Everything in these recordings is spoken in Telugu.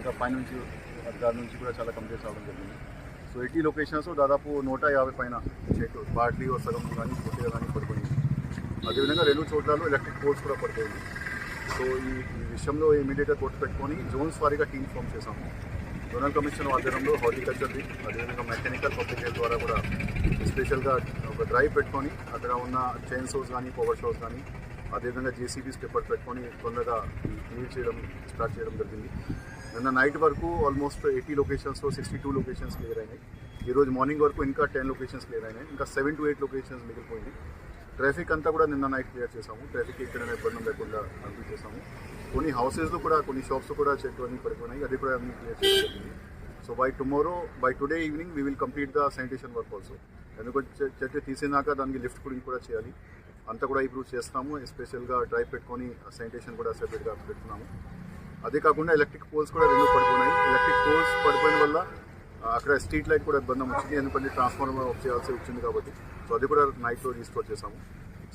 ఇంకా పైనుంచి దాని నుంచి కూడా చాలా కంప్లీట్ అవడం జరిగింది. సో ఎయిటీ లొకేషన్స్ దాదాపు నూట యాభై పైన చెట్లు పార్ట్లీ సగం కానీ పూర్తిగా కానీ పడిపోయింది. అదేవిధంగా రెండు చోట్లలో ఎలక్ట్రిక్ పోల్స్ కూడా పడిపోయింది. సో ఈ ఈ విషయంలో ఇమీడియట్గా కొట్టు పెట్టుకొని జోన్స్ వారీగా టీమ్ ఫామ్ చేశాము జోనల్ కమిషన్ ఆధ్వర్యంలో హార్టికల్చర్ది అదేవిధంగా మెకానికల్ పబ్లిక్ హెల్త్ ద్వారా కూడా స్పెషల్గా ఒక డ్రైవ్ పెట్టుకొని అక్కడ ఉన్న చైన్ షోస్ కానీ పవర్ షోస్ కానీ అదేవిధంగా జేసీబీ స్టెప్పర్ పెట్టుకొని తొందరగా క్లీన్ చేయడం స్టార్ట్ చేయడం జరిగింది. నిన్న నైట్ వరకు ఆల్మోస్ట్ ఎయిటీ లొకేషన్స్లో సిక్స్టీ టూ లొకేషన్స్ క్లియర్ అయినాయి ఈరోజు మార్నింగ్ వరకు ఇంకా టెన్ లొకేషన్స్ క్లియర్ అయినాయి ఇంకా సెవెన్ టు ఎయిట్ లొకేషన్స్ మిగిలిపోయింది ట్రాఫిక్ అంతా కూడా నిన్న నైట్ క్లియర్ చేసాము ట్రాఫిక్ ఎక్కడైనా ఇబ్బంది లేకుండా కంప్లీట్ చేసాము కొన్ని హౌసెస్లో కూడా కొన్ని షాప్స్ కూడా చెట్లు అన్ని పడిపోయినాయి అది కూడా అన్ని క్లియర్ చేయడం జరిగింది so by tomorrow by today evening we will complete the sanitation work also ఎందుకంటే చె- చెట్టు తీసినాక దానికి లిఫ్ట్ గురించి కూడా చేయాలి అంతా కూడా ఇప్పుడు చేస్తాము ఎస్పెషల్గా డ్రైవ్ పెట్టుకొని శానిటేషన్ కూడా సెపరేట్గా పెడుతున్నాము అదే కాకుండా ఎలక్ట్రిక్ పోల్స్ కూడా రెండు పడిపోయినాయి. ఎలక్ట్రిక్ పోల్స్ పడిపోయిన వల్ల అక్కడ స్ట్రీట్ లైట్ కూడా ఇబ్బంది వచ్చింది. ఎందుకంటే ట్రాన్స్ఫార్మర్ ఆఫ్ చేయాల్సి వచ్చింది కాబట్టి. సో అది కూడా నైట్లో రీస్టోర్ చేసాము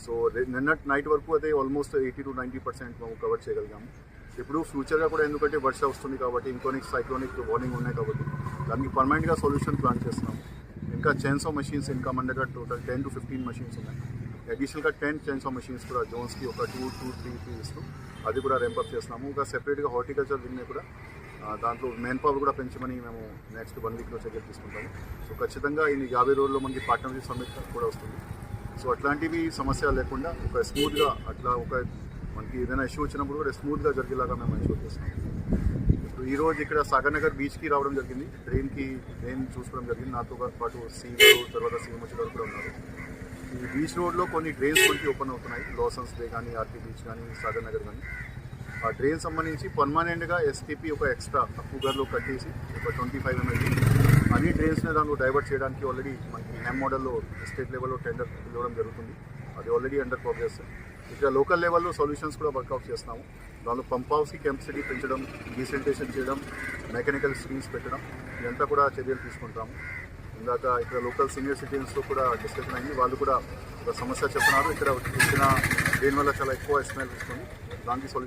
సో రే- నిన్న నైట్ వరకు అయితే almost eighty to ninety percent మేము కవర్ చేయగలిగాము. ఇప్పుడు ఫ్యూచర్గా కూడా ఎందుకంటే వర్ష వస్తుంది కాబట్టి ఇంకోనిక్ సైక్లోనిక్ వార్నింగ్ ఉన్నాయి కాబట్టి దానికి పర్మనెంట్గా సొల్యూషన్ ప్లాన్ చేస్తున్నాము. ఇంకా చైన్స్ ఆఫ్ మషీన్స్ ఇంకా మన దగ్గర total ten to fifteen machines ఉన్నాయి. అడిషనల్గా టెన్ చైన్స్ ఆఫ్ కూడా జోన్స్కి ఒక టూ టూ త్రీ త్రీ ఇస్తూ అది కూడా రెంపప్ చేస్తున్నాము. ఇంకా సెపరేట్గా హార్టికల్చర్ వింగ్ని కూడా దాంట్లో మెయిన్ పవర్ కూడా పెంచమని మేము నెక్స్ట్ వన్ వీక్లో చర్య తీసుకుంటాము. సో ఖచ్చితంగా ఈ యాభై రోజుల్లో మనకి పార్ట్నర్షిప్ సమ్మిట్ కూడా వస్తుంది. సో అట్లాంటివి సమస్య లేకుండా ఒక స్మూత్గా అట్లా ఒక మనకి ఏదైనా ఇష్యూ వచ్చినప్పుడు కూడా స్మూత్గా జరిగేలాగా మేము ఎన్షూర్ చేస్తాం ఇప్పుడు ఈరోజు ఇక్కడ సాగర్నగర్ బీచ్కి రావడం జరిగింది. ట్రైన్కి ట్రైన్ చూసుకోవడం జరిగింది. నాతో పాటు సీఎం తర్వాత సీఎం వచ్చేవారు కూడా ఉన్నారు. బీచ్ రోడ్లో కొన్ని డ్రైన్స్ మనకి ఓపెన్ అవుతున్నాయి. లోసన్స్ డే కానీ ఆర్టీ బీచ్ కానీ సాగర్ నగర్ కానీ ఆ డ్రైన్ సంబంధించి పర్మనెంట్గా ఎస్టీపీ ఒక ఎక్స్ట్రా కూగర్లో కట్టేసి ఒక ట్వంటీ ఫైవ్ ఎంఎల్ అన్ని డ్రైన్స్ని దాంట్లో డైవర్ట్ చేయడానికి ఆల్రెడీ మనకి హ్యామ్ మోడల్లో స్టేట్ లెవెల్లో టెండర్ ఇవ్వడం జరుగుతుంది. అది ఆల్రెడీ అండర్ ప్రోగ్రెస్ ఇక్కడ లోకల్ లెవెల్లో సొల్యూషన్స్ కూడా వర్కౌట్ చేస్తున్నాము. దానిలో పంప్ హౌస్కి కెపాసిటీ పెంచడం డీసెంటేషన్ చేయడం మెకానికల్ స్క్రీన్స్ పెట్టడం ఇదంతా కూడా చర్యలు తీసుకుంటాము. ఇందాక ఇక్కడ లోకల్ సీనియర్ సిటిజన్స్తో కూడా డిస్కషన్ అయింది. వాళ్ళు కూడా ఒక సమస్య చెప్తున్నారు. ఇక్కడ వచ్చిన దేని వల్ల చాలా ఎక్కువ ఎస్మెల్ వస్తుంది. దానికి సొల్యూషన్